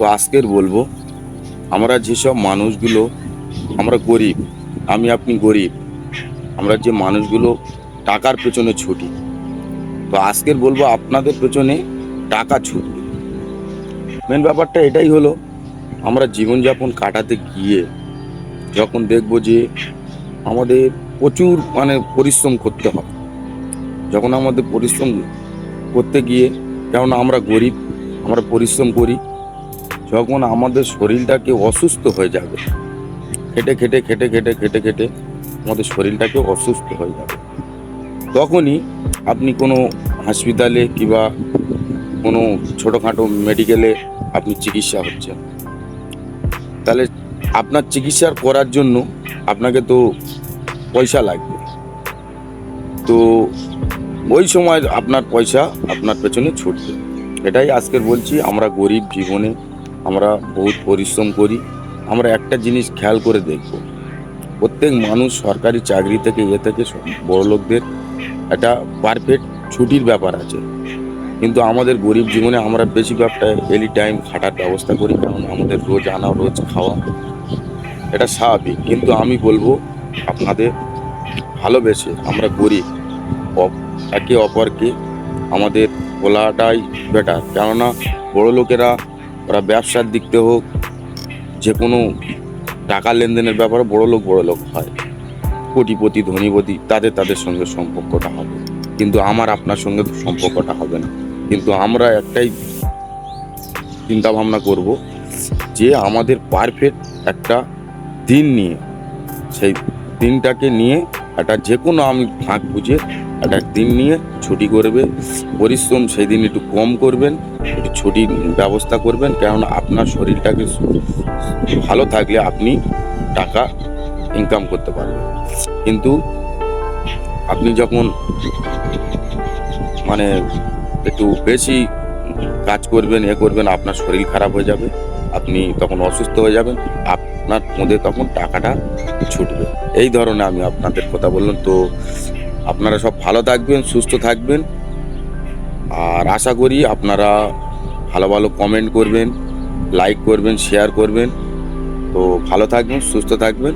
তো আজকের বলব, আমরা যেসব মানুষগুলো, আমরা গরিব, আমি আপনি গরিব, আমরা যে মানুষগুলো টাকার পেছনে ছুটি, তো আজকের বলব আপনাদের পেছনে টাকা ছুটবে। মেন ব্যাপারটা এটাই হলো, আমরা জীবনযাপন কাটাতে গিয়ে যখন দেখব যে আমাদের প্রচুর মানে পরিশ্রম করতে হবে, যখন আমাদের পরিশ্রম করতে গিয়ে, কেননা আমরা গরিব, আমরা পরিশ্রম করি যখন আমাদের শরীরটাকে অসুস্থ হয়ে যাবে, খেটে খেটে খেটে খেটে খেটে খেটে আমাদের শরীরটাকে অসুস্থ হয়ে যাবে, তখনই আপনি কোনো হসপিটালে কিংবা কোনো ছোটোখাটো মেডিকেলে আপনি চিকিৎসা হচ্ছেন। তাহলে আপনার চিকিৎসা করার জন্য আপনাকে তো পয়সা লাগবে। তো ওই সময় আপনার পয়সা আপনার পেছনে ছুটবে। এটাই আজকের বলছি, আমরা গরিব জীবনে আমরা বহুত পরিশ্রম করি, আমরা একটা জিনিস খেয়াল করে দেখব। প্রত্যেক মানুষ সরকারি চাকরি থেকে, এ থেকে বড় লোকদের একটা পারফেক্ট ছুটির ব্যাপার আছে। কিন্তু আমাদের গরিব জীবনে আমরা বেশিরভাগটা এলি টাইম খাটার ব্যবস্থা করি, কারণ আমাদের রোজ আনা, রোজ খাওয়া, এটা স্বাভাবিক। কিন্তু আমি বলব, আপনাদের ভালোবেসে আমরা গরিব একে অপরকে আমাদের বলাটাই বেটার কেননা বড় লোকেরা ওরা ব্যবসার দিক থেকে হোক, যে কোনো টাকা লেনদেনের ব্যাপারে বড় লোক বড় লোক হয়। কোটিপতি, ধনীপতি, তাদের তাদের সঙ্গে সম্পর্কটা হবে। কিন্তু আমার, আপনার সঙ্গে সম্পর্কটা হবে না। কিন্তু আমরা একটাই চিন্তা ভাবনা করব যে আমাদের পারফেক্ট একটা দিন নিয়ে, সেই দিনটাকে নিয়ে একটা যে কোনো আমি ফাঁক বুঝে একটা দিন নিয়ে ছুটি করবে, পরিশ্রম সেই দিন একটু কম করবেন। ছুটির ব্যবস্থা করবেন, কেননা আপনার শরীরটাকে ভালো থাকলে আপনি টাকা ইনকাম করতে পারবেন। কিন্তু আপনি যখন মানে একটু বেশি কাজ করবেন, এ করবেন, আপনার শরীর খারাপ হয়ে যাবে, আপনি তখন অসুস্থ হয়ে যাবেন, আপনার মধ্যে তখন টাকাটা ছুটবে। এই ধরনের আমি আপনাদের কথা বললাম। তো আপনারা সব ভালো থাকবেন, সুস্থ থাকবেন। আর আশা করি আপনারা ভালো ভালো কমেন্ট করবেন লাইক করবেন শেয়ার করবেন। তো ভালো থাকবেন সুস্থ থাকবেন।